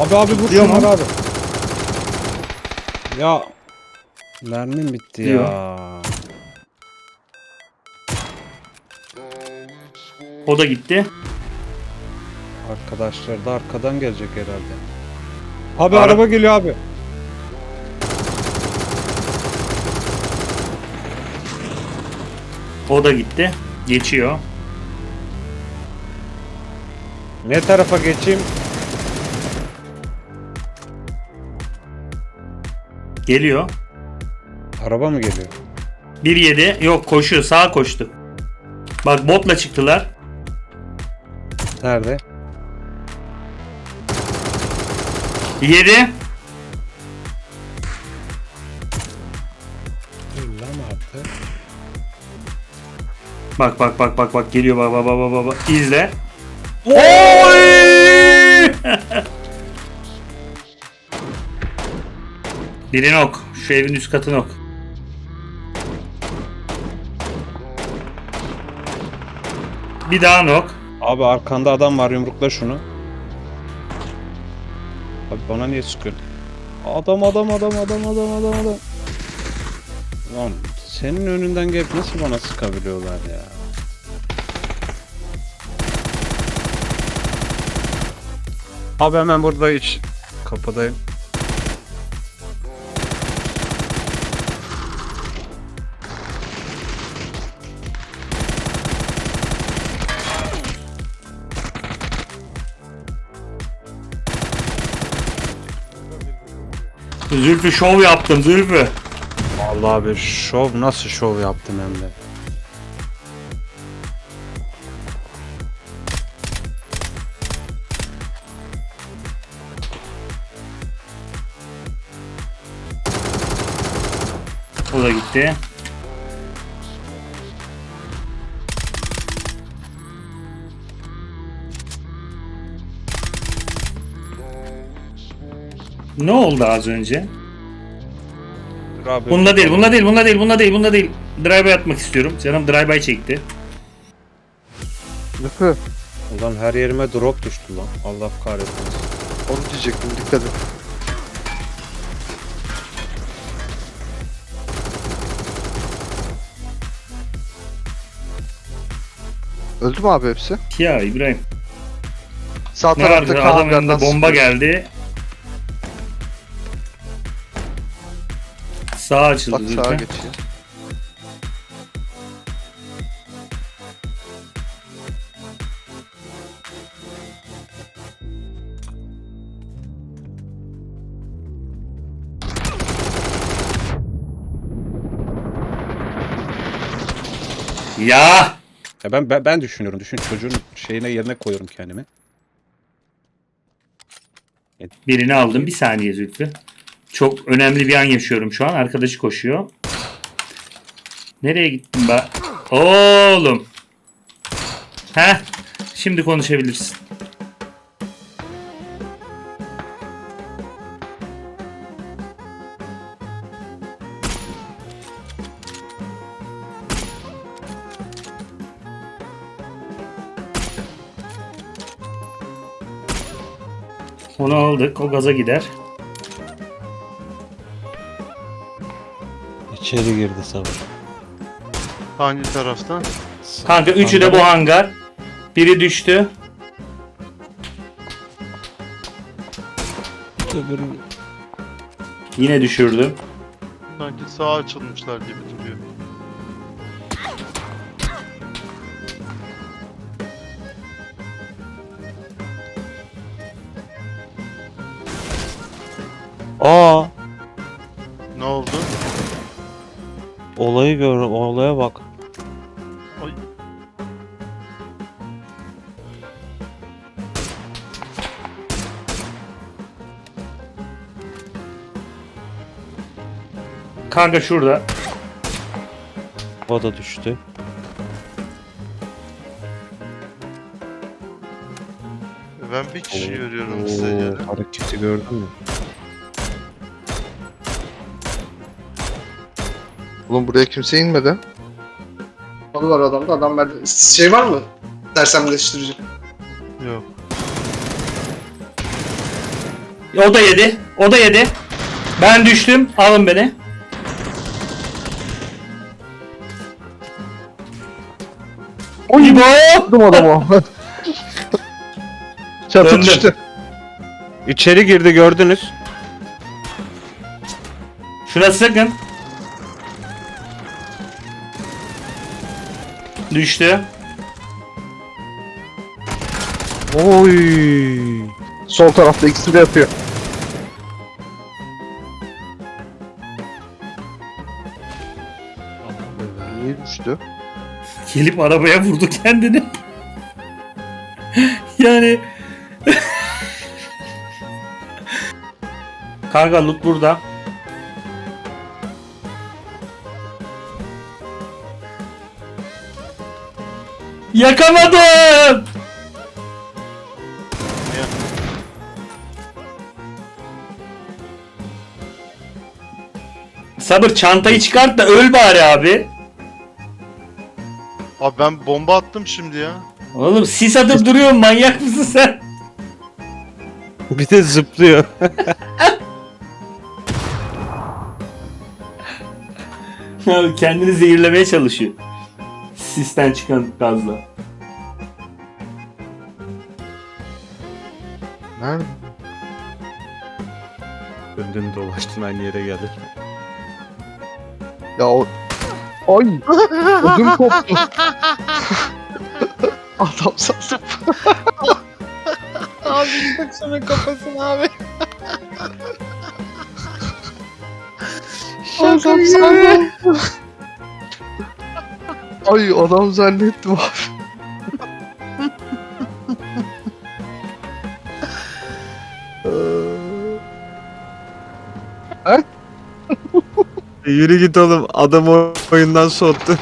Abi abi vur Diyor şunları mu? abi. Ya. Mermim bitti Diyor. ya. O da gitti. Arkadaşlar da arkadan gelecek herhalde. Abi Ara- araba geliyor abi. O da gitti. Geçiyor. Ne tarafa geçeyim? Geliyor. Araba mı geliyor? 1-7. Yok koşuyor. Sağa koştu. Bak botla çıktılar. Nerede? 7. Dur lan artık. Bak bak bak bak bak geliyor bak bak bak bak bak. İzle. Oy! Biri nok. Şu evin üst katı nok. Bir daha nok. Abi arkanda adam var yumrukla şunu. Abi bana niye sıkıyorsun? Adam adam adam adam adam adam adam. Lan senin önünden gelip nasıl bana sıkabiliyorlar ya? Abi hemen burada iç kapıdayım. Zülfü şov yaptım Zülfü. Vallahi bir şov nasıl şov yaptım hem de. O da gitti. Ne oldu az önce? Abi. Bunda değil, bunda değil, bunda değil, bunda değil, bunda değil. Drive'e atmak istiyorum. Canım drive-by çekti. Lüfü. Ulan her yerime drop düştü lan. Allah kahretmesin. Onu diyecektim dikkat et. Öldü mü abi hepsi? Ya İbrahim. Sağ Ne vardı? Adamın hangardan yanında bomba geldi. Sağ açıldı Bak sağa geçiyor. Ya! Ya ben, ben ben düşünüyorum. Düşün çocuğun şeyine yerine koyuyorum kendimi. Birini aldım. Bir saniye Zülfü. Çok önemli bir an yaşıyorum şu an. Arkadaşı koşuyor. Nereye gittin be? Oğlum. Heh. Şimdi konuşabilirsin. Onu aldık. O gaza gider. İçeri girdi sabır. Hangi taraftan? Kanka üçü de bu hangar. Biri düştü. Öbürü... Yine düşürdüm. Sanki sağa açılmışlar gibi duruyor. Aa, olayı gör, olaya bak. Ay. Kanka şurada. O da düştü. Ben bir kişi görüyorum size göre. Hareketi gördün mü? Oğlum buraya kimse inmedi. Kolu var adamda. Adam verdi. Şey var mı? Sersemleştirici. Yok. O da yedi. O da yedi. Ben düştüm. Alın beni. İbo! Vurdum adamı. Çatı Döndüm. düştü. İçeri girdi gördünüz. Şuna sıkın. Düştü. Oy. Sol tarafta ikisi de yapıyor. Niye düştü? Gelip arabaya vurdu kendini. yani Kanka loot burada. Yakamadım. Sabır çantayı çıkart da öl bari abi. Abi ben bomba attım şimdi ya. Oğlum sis atıp duruyorsun manyak mısın sen? Bir de zıplıyor. Abi kendini zehirlemeye çalışıyor. Sisten çıkan gazla. Nerede? Döndün dolaştın aynı yere geldin. Ya o... Ay! Ödüm koptu. Adam sandım. Abi bak şunun kafasına abi. Adam sandım. Ay adam zannettim abi. Yürü git oğlum. Adam oyundan soğuttu.